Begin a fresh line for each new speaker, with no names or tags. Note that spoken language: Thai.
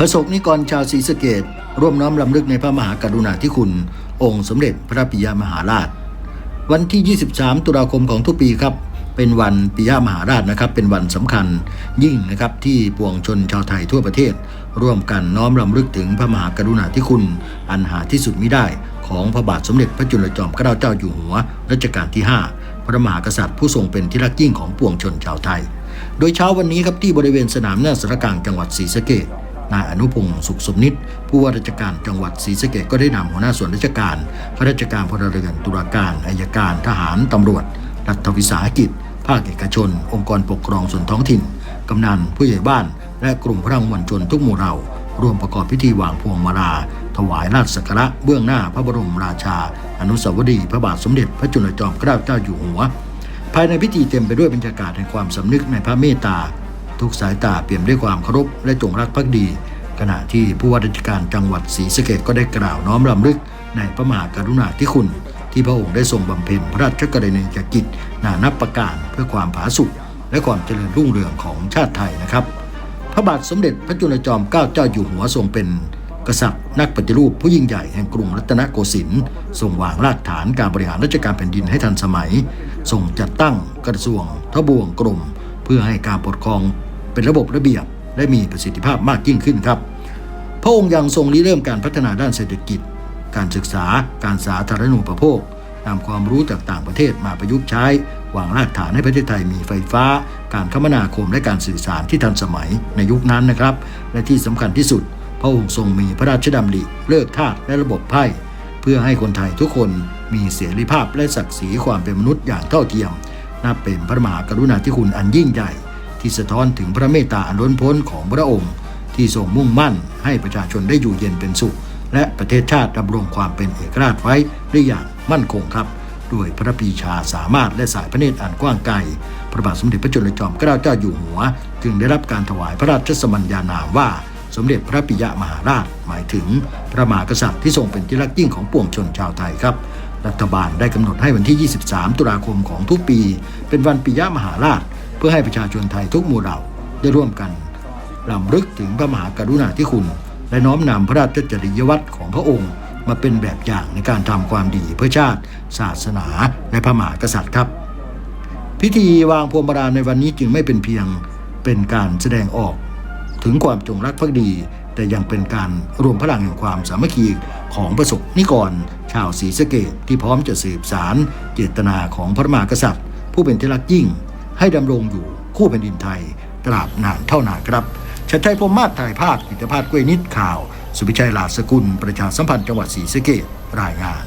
พระสงฆ์นิกรชาวศรีสะเกดร่วมน้อมรำลึกในพระมหากรุณาธิคุณ องค์สมเด็จพระปิยมหาราช วันที่ 23 ตุลาคมของทุกปีครับ เป็นวันปิยมหาราชนะครับ เป็นวันสำคัญยิ่งนะครับที่ปวงชนชาวไทยทั่วประเทศ ร่วมกันน้อมรำลึกถึงพระมหากรุณาธิคุณ อันหาที่สุดมิได้ ของพระบาทสมเด็จพระจุลจอมเกล้าเจ้าอยู่หัวรัชกาลที่ 5 พระมหากษัตริย์ผู้ทรงเป็นที่รักยิ่งของปวงชนชาวไทย โดยเช้าวันนี้ครับที่บริเวณสนามหน้าสารกลางจังหวัดศรีสะเกษ นายอนุพงศ์สุขสมนิตผู้ว่าราชการจังหวัดศรีสะเกษก็ได้นำหัวหน้าส่วนราชการข้าราชการพลเรือนตุลาการอายการทหารตำรวจ รัฐวิสาหกิจ ภาคเอกชน องค์กรปกครองส่วนท้องถิ่น กำนันผู้ใหญ่บ้าน และกลุ่มพลังมวลชนทุกหมู่เหล่าร่วมประกอบพิธีวางพวงมาลาถวายราชสักการะเบื้องหน้าพระบรมราชา อนุสาวรีย์พระบาทสมเด็จพระจุลจอมเกล้าเจ้าอยู่หัว ภายในพิธีเต็มไปด้วยบรรยากาศแห่งความสำนึกในพระเมตตา ทุกสายตาเปี่ยมด้วยความเคารพและจงรักภักดี ขณะที่ผู้ว่าราชการจังหวัดศรีสะเกษก็ได้กล่าวน้อมรำลึก ในพระมหากรุณาธิคุณ ที่พระองค์ได้ทรงบำเพ็ญพระราชกรณียกิจ นานับประการเพื่อความผาสุกและความเจริญรุ่งเรืองของชาติไทยนะครับ พระบาทสมเด็จพระจุลจอมเกล้าเจ้าอยู่หัวทรงเป็นกษัตริย์นักปฏิรูปผู้ยิ่งใหญ่แห่งกรุงรัตนโกสินทร์ทรงวางรากฐานการบริหารราชการแผ่นดินให้ทันสมัยทรงจัดตั้งกระทรวงทบวงกรม เพื่อให้การปกครอง เป็นระบบระเบียบ และมีประสิทธิภาพมากยิ่งขึ้นครับ พระองค์ยังทรงริเริ่มการพัฒนาด้านเศรษฐกิจ การศึกษา การสาธารณูปโภคนำความรู้จากต่างประเทศมาประยุกต์ใช้วางรากฐานให้ประเทศไทยมีไฟฟ้า การคมนาคมและการสื่อสารที่ทันสมัยในยุคนั้นนะครับ และที่สำคัญที่สุด พระองค์ทรงมีพระราชดำริเลิกทาสและระบบไพ่เพื่อให้คนไทยทุกคนมีเสรีภาพและศักดิ์ศรีความเป็นมนุษย์อย่างเท่าเทียมนับเป็นพระมหากรุณาธิคุณอันยิ่งใหญ่ ที่สะท้อนถึงพระเมตตาอันล้นพ้นของพระองค์ ที่ทรงมุ่งมั่นให้ประชาชนได้อยู่เย็นเป็นสุข และประเทศชาติดำรงความเป็นเอกราชไว้ได้อย่างมั่นคงครับด้วยพระปีชาสามารถและสายพระเนตรอันกว้างไกล พระบาทสมเด็จพระจุลจอมเกล้าเจ้าอยู่หัว จึงได้รับการถวายพระราชสมัญญานามว่า สมเด็จพระปิยมหาราช หมายถึงพระมหากษัตริย์ที่ทรงเป็นที่รักยิ่งของปวงชนชาวไทยครับ รัฐบาลได้กำหนดให้วันที่ 23 ตุลาคมของทุกปี เป็นวันปิยมหาราช เพื่อให้ประชาชนไทยทุกหมู่เหล่าได้ร่วมกันรำลึกถึงพระมหากรุณาธิคุณ และน้อมนำพระราชจริยวัตรของพระองค์ มาเป็นแบบอย่างในการทำความดีเพื่อชาติ ศาสนา และพระมหากษัตริย์ครับ พิธีวางพวงมาลาในวันนี้จึงไม่เป็นเพียงเป็นการแสดงออก ถึงความจงรักภักดี แต่ยังเป็นการรวมพลังแห่งความสามัคคีของประสบนิกร ชาวศรีสะเกดที่พร้อมจะสืบสารเจตนาของพระมหากษัตริย์ ผู้เป็นที่รักยิ่ง ให้ดำรงอยู่คู่แผ่นดินไทยตราบนานเท่านานครับชัดชัยพรมมาศถ่ายภาพกิจภาพกล้วยนิดข่าว สุพิชัยลาสกุล ประชาสัมพันธ์จังหวัดศรีสะเกดรายงาน